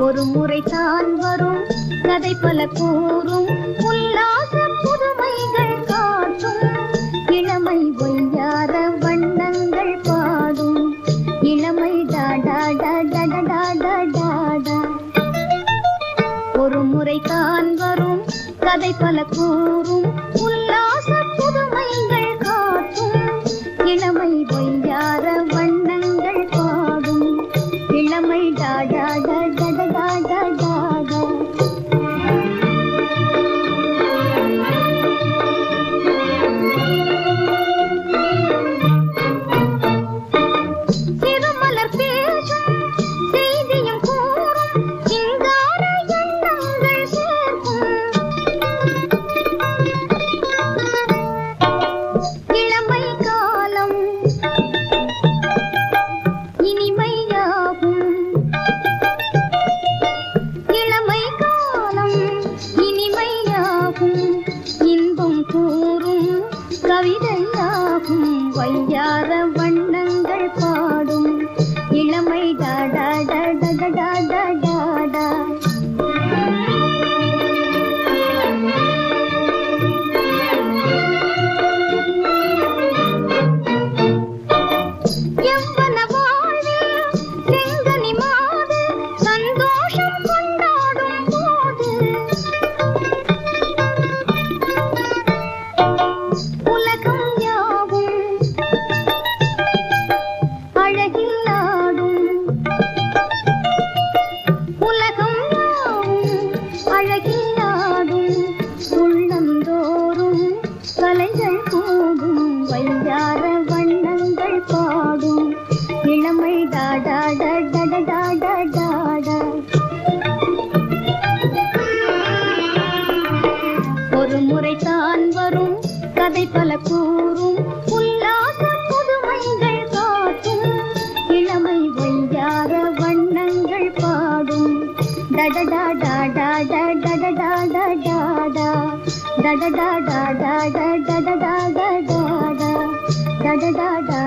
ஒரு முறை தான் வரும் கதை பல கூறும் உல்லாச முறை தான் வரும். கதை பல கூறும். உல்லாச கவிதையாகும் வையார வண்ணங்கள் பாடும். இளமை டாடா டாடா டாடா டாடா எவ்வன வாழ்வில் செங்கனி மா கதை பல கூறும் உல்லாச புதுமைகள் காட்டும் இளமை ஒய்யாத வண்ணங்கள் பாடும் டடடா டாடா டடடா டாடா டடடா டாடா டடடா டாடா டடடா டாடா